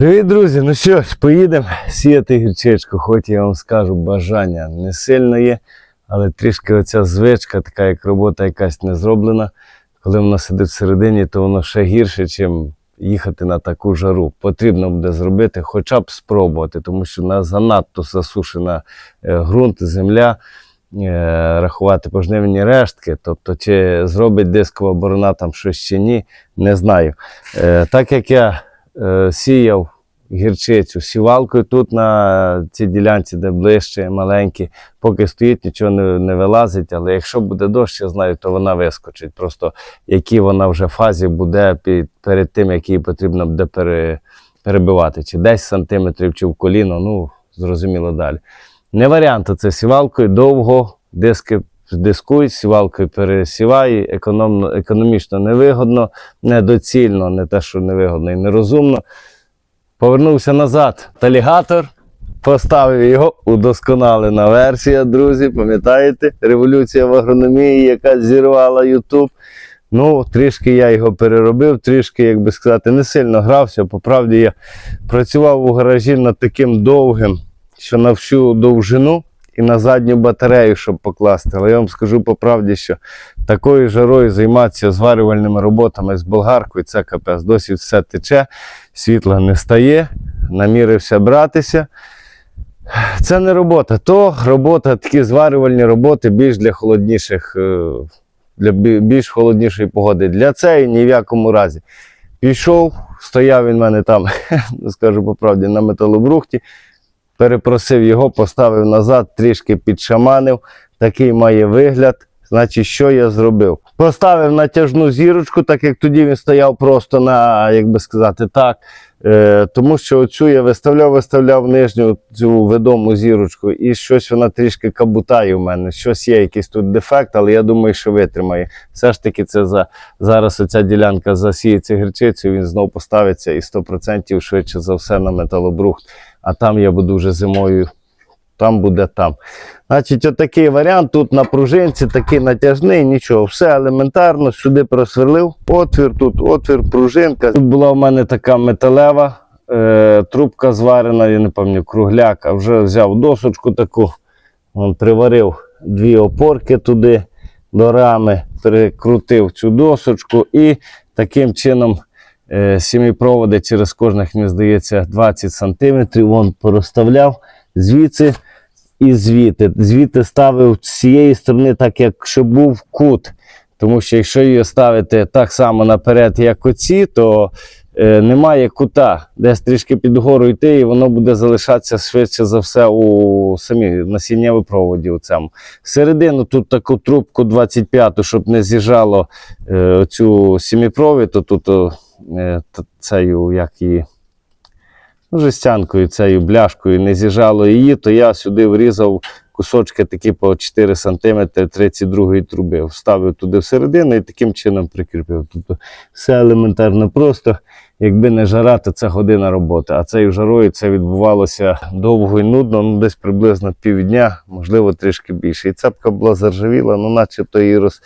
Привіт, друзі! Ну що ж, поїдемо сіяти гірчичку. Хоч я вам скажу, бажання не сильно є, але трішки оця звичка, така як робота якась не зроблена. Коли вона сидить всередині, то воно ще гірше, ніж їхати на таку жару. Потрібно буде зробити, хоча б спробувати, тому що на занадто засушена е, ґрунт, земля. е, Рахувати пожнивні рештки, тобто чи зробить дискова борона там щось чи ні, не знаю. Е, Так як я сіяв гірчицю сівалкою тут на цій ділянці, де ближче, маленькі, поки стоїть, нічого не, не вилазить. Але якщо буде дощ, я знаю, то вона вискочить. Просто які вона вже фазі буде під, перед тим, як її потрібно буде пере, перебивати, чи 10 сантиметрів, чи в коліно, ну зрозуміло далі. Не варіант це сівалкою довго, диски дискують, сівалкою пересіває, економно, економічно невигодно, недоцільно, не те, що невигодно і нерозумно. Повернувся назад. Талігатор. Поставив його, удосконалена версія, друзі. Пам'ятаєте? Революція в агрономії, яка зірвала YouTube. Ну, трішки я його переробив, трішки, як би сказати, не сильно грався. По правді я працював у гаражі над таким довгим, що на всю довжину і на задню батарею, щоб покласти. Але я вам скажу по правді, що такою жарою займатися зварювальними роботами з болгаркою, це капець. Досі все тече, світла не стає, намірився братися. Це не робота. То робота, такі зварювальні роботи більш для холодніших, е, для більш холоднішої погоди. Для цієї ні в якому разі. Пішов, стояв він в мене там, скажу по правді, на металобрухті, перепросив його, поставив назад, трішки підшаманив. Такий має вигляд. Значить, що я зробив? Поставив натяжну зірочку, так як тоді він стояв просто на, як би сказати, так. Е, тому що оцю я виставляв, виставляв нижню цю ведому зірочку, і щось вона трішки кабутає в мене. Щось є, якийсь тут дефект, але я думаю, що витримає. Все ж таки, це за зараз оця ділянка засіється гірчицею, він знов поставиться і 100% швидше за все на металобрухт. А там я буду вже зимою, там буде там. Значить, отакий варіант. Тут на пружинці, такий натяжний, нічого, все елементарно, сюди просверлив. Отвір, тут отвір, пружинка. Тут була в мене така металева е, трубка зварена, я не пам'ятаю, кругляк, а вже взяв досочку таку, вон, приварив дві опорки туди до рами, перекрутив цю досочку і таким чином сіміпроводи через кожних, мені здається, 20 см, вон порозставляв звідси і звідти. Звідти ставив з цієї сторони, так як щоб був кут. Тому що якщо її ставити так само наперед, як оці, то е, немає кута, десь трішки під гору йти, і воно буде залишатися швидше за все у самій насіннєвій проводі. У цьому. Всередину тут таку трубку 25, щоб не з'їжджало е, цю сіміпровід, то тут е, цею, як її ну, жестянкою, цією бляшкою не з'їжджало її, то я сюди врізав кусочки такі по 4 см 32 труби. Вставив туди всередину і таким чином прикріпив. Тобто все елементарно просто. Якби не жара, то це година роботи. А цією жарою це відбувалося довго і нудно, ну десь приблизно півдня, можливо, трішки більше. І цепка була заржавіла, ну начебто її роз,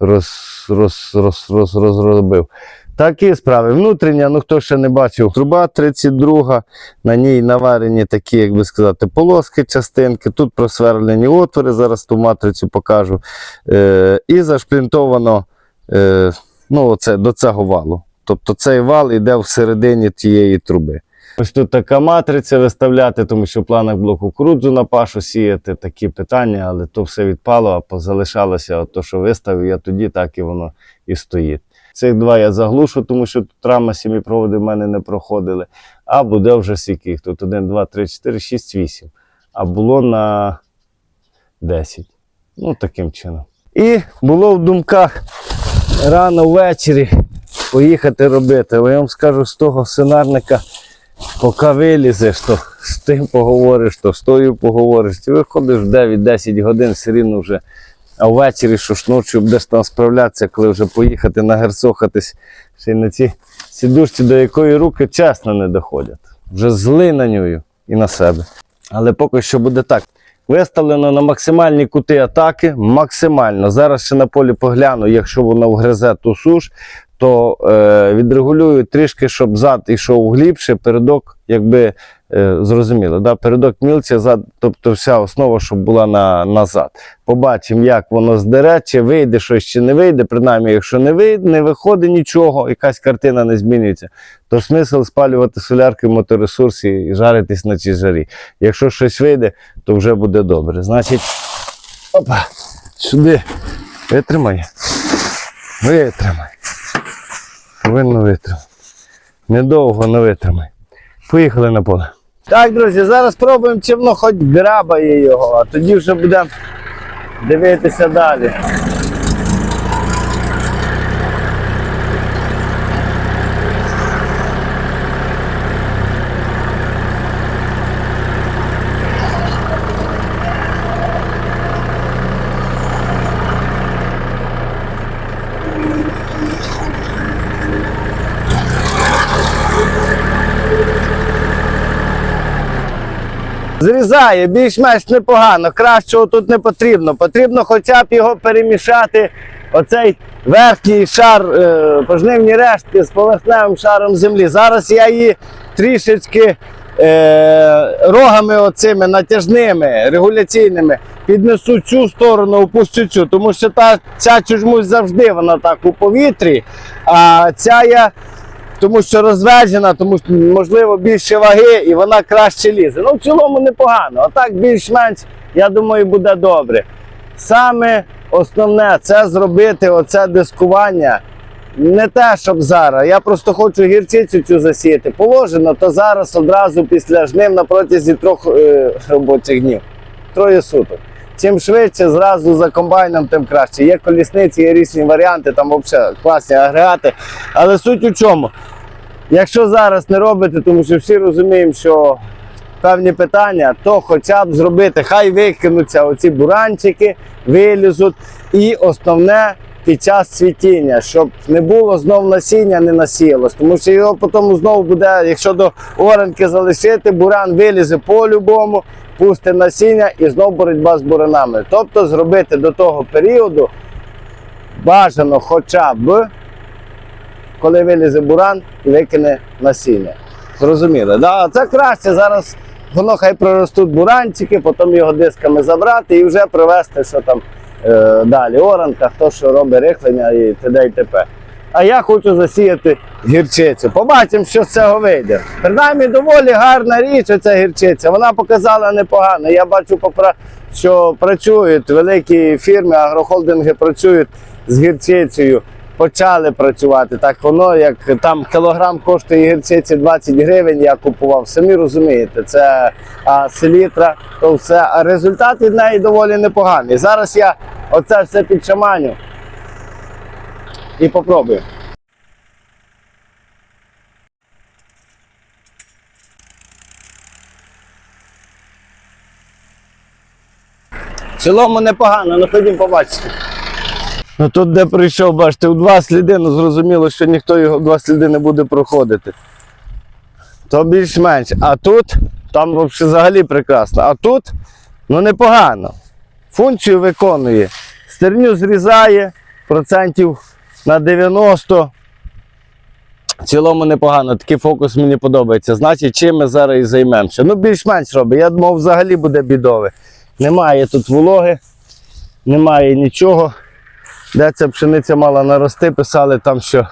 роз, роз, роз, роз, розробив. Такі справи. Внутрішня, ну хто ще не бачив, труба 32, на ній наварені такі, як би сказати, полоски, частинки. Тут просверлені отвори, зараз ту матрицю покажу. Е, і зашплінтовано е, ну, оце, до цього валу. Тобто цей вал йде всередині тієї труби. Ось тут така матриця виставляти, тому що в планах було кукурудзу на пашу сіяти, такі питання, але то все відпало, а позалишалося от то, що виставив, я тоді так і воно і стоїть. Цих два я заглушу, тому що тут рама сімі проводи в мене не проходили. А буде вже скільки тут 1, 2, 3, 4, 6, 8. А було на 10. Ну, таким чином. І було в думках рано ввечері поїхати робити. Але я вам скажу, з того сценарника, поки вилізеш, то з тим поговориш, то з тою поговориш. Ти виходиш в 9-10 годин, все рівно вже. А ввечері, що ж ночі будеш там справлятися, коли вже поїхати нагерсохатись ще й на ці сідушці, до якої руки чесно не доходять. Вже зли на нього і на себе. Але поки що буде так. Виставлено на максимальні кути атаки, максимально. Зараз ще на полі погляну, якщо воно вгризе ту суш, то е, відрегулюю трішки, щоб зад йшов глибше, передок, якби е, зрозуміло, да? передок мілці, зад, тобто вся основа, щоб була на, назад. Побачимо, як воно здере, чи вийде щось, чи не вийде. Принаймні, якщо не вийде, не виходить нічого, якась картина не змінюється, то смисл спалювати солярки в моторесурсі і жаритись на цій жарі. Якщо щось вийде, то вже буде добре. Значить, опа, сюди витримай. Витримай. Повинно витримати. Недовго не витримай. Поїхали на поле. Так, друзі, зараз спробуємо, чи воно хоч грабає його, а тоді вже будемо дивитися далі. Зрізає більш-менш непогано, кращого тут не потрібно. Потрібно хоча б його перемішати, оцей верхній шар е, пожнивні рештки з поверхневим шаром землі. Зараз я її трішечки е, рогами оцими натяжними, регуляційними піднесу цю сторону, опущу цю, тому що та, ця чомусь завжди вона так у повітрі, а ця я тому що розведена, тому що можливо більше ваги і вона краще лізе. Ну, в цілому непогано. А так більш-менш, я думаю, буде добре. Саме основне це зробити оце дискування. Не те, щоб зараз. Я просто хочу гірчицю цю засіяти. Положено, то зараз одразу після жнив на протязі трьох е, робочих днів. Троє суток. Чим швидше, зразу за комбайном, тим краще. Є колісниці, є різні варіанти, там взагалі класні агрегати. Але суть у чому? Якщо зараз не робите, тому що всі розуміємо, що певні питання, то хоча б зробити, хай викинуться оці буранчики, вилізуть. І основне під час цвітіння, щоб не було знов насіння, не насіялось. Тому що його потім знову буде, якщо до оранки залишити, буран вилізе по-любому, пусте насіння і знов боротьба з буранами. Тобто зробити до того періоду бажано хоча б коли вилізе буран і викине насіння. Зрозуміли? Да? Це краще зараз. Воно хай проростуть буранчики, потім його дисками забрати і вже привезти, що там е, далі. Оранка, хто що робить рихлення і т.д. і т.п. А я хочу засіяти гірчицю. Побачимо, що з цього вийде. Принаймні доволі гарна річ, оця гірчиця. Вона показала непогано. Я бачу, що працюють великі фірми, агрохолдинги працюють з гірчицею почали працювати. Так воно, як там кілограм коштує гірчиці 20 гривень, я купував. Самі розумієте, це а, селітра, то все. А результат від неї доволі непоганий. Зараз я оце все підшаманю і попробую. В цілому непогано, ну ходім побачити. Ну тут, де прийшов, бачите, у два сліди, ну зрозуміло, що ніхто його два сліди не буде проходити. То більш-менш. А тут, там взагалі прекрасно. А тут, ну непогано. Функцію виконує. Стерню зрізає процентів на 90. В цілому непогано. Такий фокус мені подобається. Значить, чим ми зараз і займемося. Ну, більш-менш робить. Я думав, взагалі буде бідове. Немає тут вологи, немає нічого. Де ця пшениця мала нарости, писали там, що,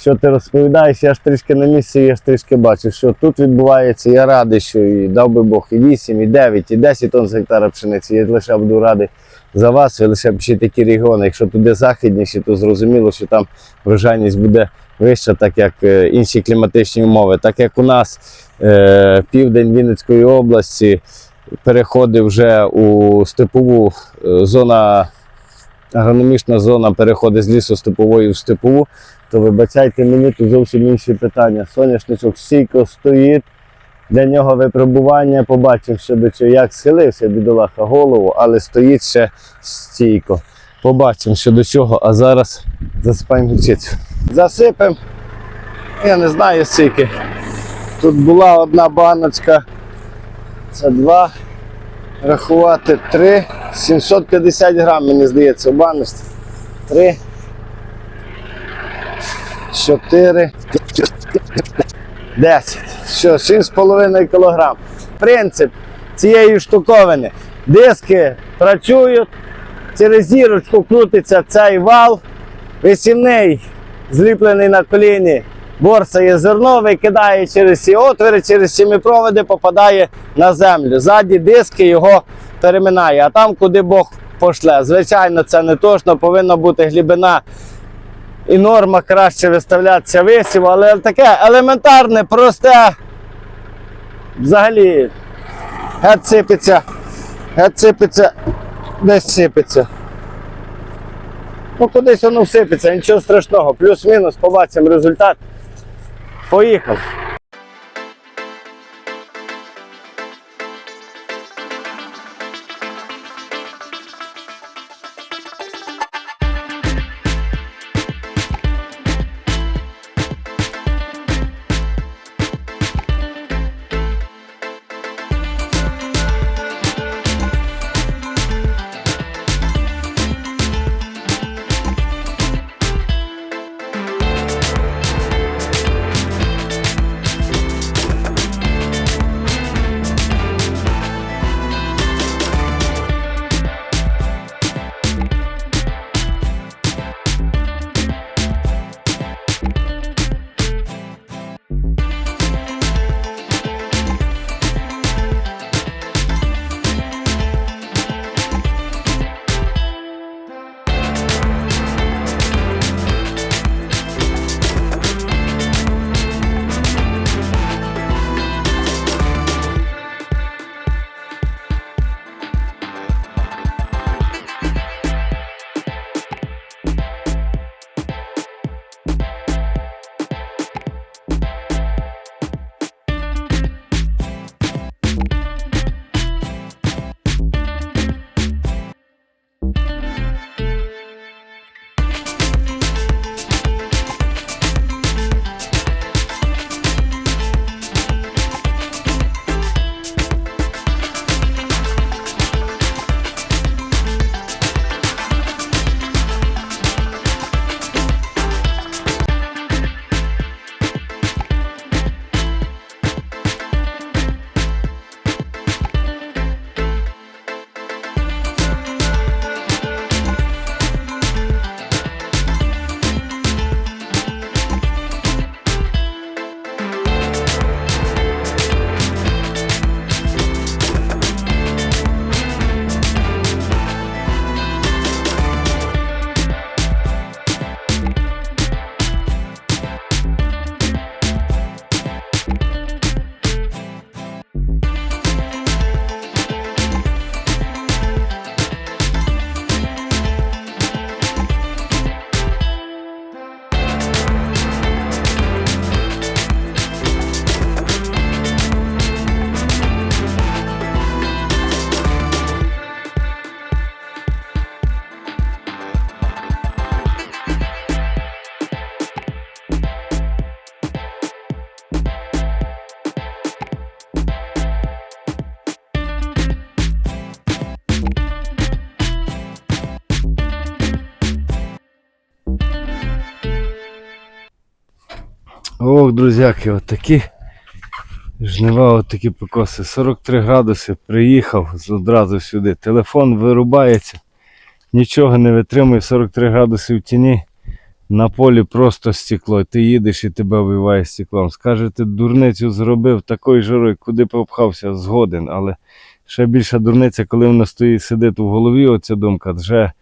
що ти розповідаєш, я ж трішки на місці, я ж трішки бачив, що тут відбувається. Я радий, що і дав би Бог і 8, і 9, і 10 тонн з гектара пшениці. Я лише буду радий за вас, ви лише пишіть такі регіони. Якщо туди західніші, то зрозуміло, що там врожайність буде вища, так як е, інші кліматичні умови. Так як у нас е, південь Вінницької області переходить вже у степову е, зона агрономічна зона переходить з лісу степової в степову, то вибачайте мені, тут зовсім інші питання. Соняшничок стійко стоїть, для нього випробування, побачив ще до чого, як схилився бідолаха голову, але стоїть ще стійко. Побачимо, що до чого, а зараз засипаємо гірчицю. Засипемо, я не знаю скільки. Тут була одна баночка, це два рахувати 3, 750 грам, мені здається, в баночці. 3, 4, 10. Що, 6,5 кг. Принцип цієї штуковини. Диски працюють, через зірочку крутиться цей вал, висівний, зліплений на коліні, борсає зерно, викидає через ці отвори, через ці проводи попадає на землю. Ззаді диски його переминає, а там, куди Бог пошле. Звичайно, це не точно, повинна бути глибина і норма краще виставлятися висів, але таке елементарне, просте. Взагалі, геть сипеться, геть сипеться, десь сипеться. Ну, кудись воно всипеться, нічого страшного. Плюс-мінус, побачимо результат. Поїхав. Друзяки, отакі жнива, отакі покоси. 43 градуси, приїхав одразу сюди. Телефон вирубається, нічого не витримує, 43 градуси в тіні. На полі просто стекло. Ти їдеш і тебе вбиває стеклом. Скаже, ти дурницю зробив такою жарою, куди попхався, згоден. Але ще більша дурниця, коли вона стоїть, сидить в голові, оця думка, вже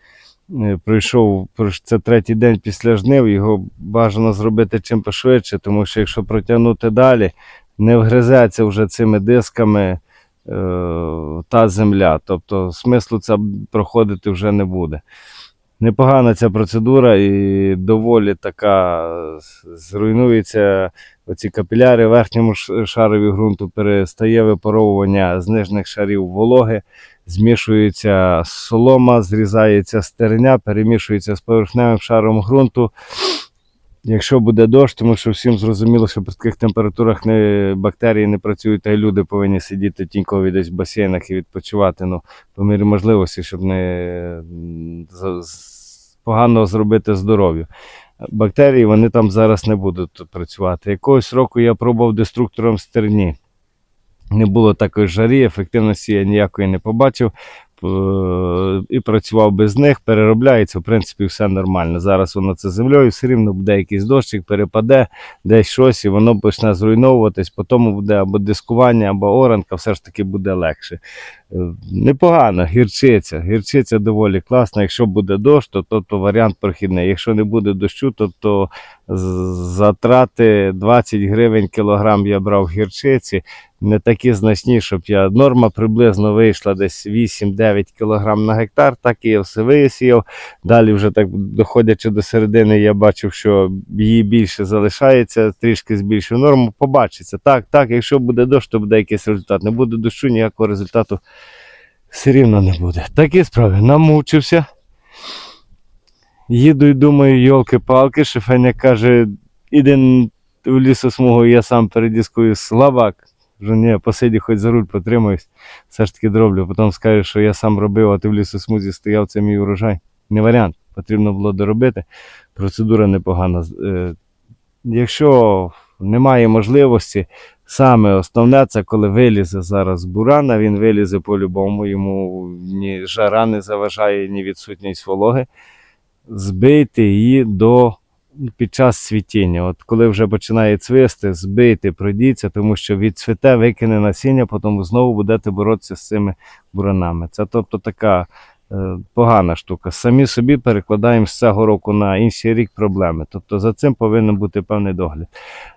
прийшов це третій день після жнив, його бажано зробити чим пошвидше, тому що якщо протягнути далі, не вгризеться вже цими дисками е, та земля. Тобто смислу це проходити вже не буде. Непогана ця процедура і доволі така зруйнується оці капіляри в верхньому шарові ґрунту, перестає випаровування з нижніх шарів вологи, змішується солома, зрізається стерня, перемішується з поверхневим шаром ґрунту. Якщо буде дощ, тому що всім зрозуміло, що при таких температурах не, бактерії не працюють, та й люди повинні сидіти тінькові десь в басейнах і відпочивати. Ну, по мірі можливості, щоб не погано зробити здоров'ю. бактерії, вони там зараз не будуть працювати. Якогось року я пробував деструктором стерні. Не було такої жарі, ефективності я ніякої не побачив. Е, І працював без них, переробляється, в принципі, все нормально. Зараз воно це землею, все рівно буде якийсь дощик, перепаде, десь щось, і воно почне зруйновуватись, потім буде або дискування, або оранка, все ж таки буде легше. Е, Непогано, гірчиця. Гірчиця доволі класна. Якщо буде дощ, то, то, варіант прохідний. Якщо не буде дощу, то, то затрати 20 гривень кілограм я брав гірчиці. Не такі значні, щоб я. Норма приблизно вийшла десь 8-9 кілограм на гектар, так і я все висіяв. Далі, вже так доходячи до середини, я бачив, що її більше залишається, трішки збільшив норму. Побачиться. Так, так, якщо буде дощ, то буде якийсь результат. Не буде дощу, ніякого результату все рівно не буде. Такі справи. Намучився. Їду і думаю, йолки-палки, Шефеня каже, іди у лісосмугу, я сам передіскую слабак. Кажу, ні, посиді, хоч за руль потримаюсь, все ж таки дроблю. Потім скаже, що я сам робив, а ти в лісосмузі стояв, це мій урожай. Не варіант. Потрібно було доробити. Процедура непогана. Е, Якщо немає можливості, саме основне це коли вилізе зараз бурана, він вилізе по-любому, йому ні жара не заважає, ні відсутність вологи. Збийте її до під час цвітіння. От коли вже починає цвісти, збийте, пройдіться, тому що відцвіте, викине насіння, потім знову будете боротися з цими буранами. Це тобто така е, погана штука. Самі собі перекладаємо з цього року на інший рік проблеми. Тобто за цим повинен бути певний догляд.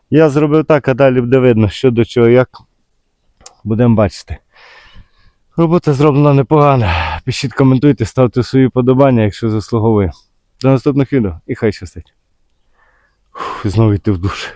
Я зробив так, а далі буде видно, що до чого, як будемо бачити. Робота зроблена непогана. Пишіть, коментуйте, ставте свої подобання, якщо заслуговує. До наступних відео і хай щастить. Знову йти в душ.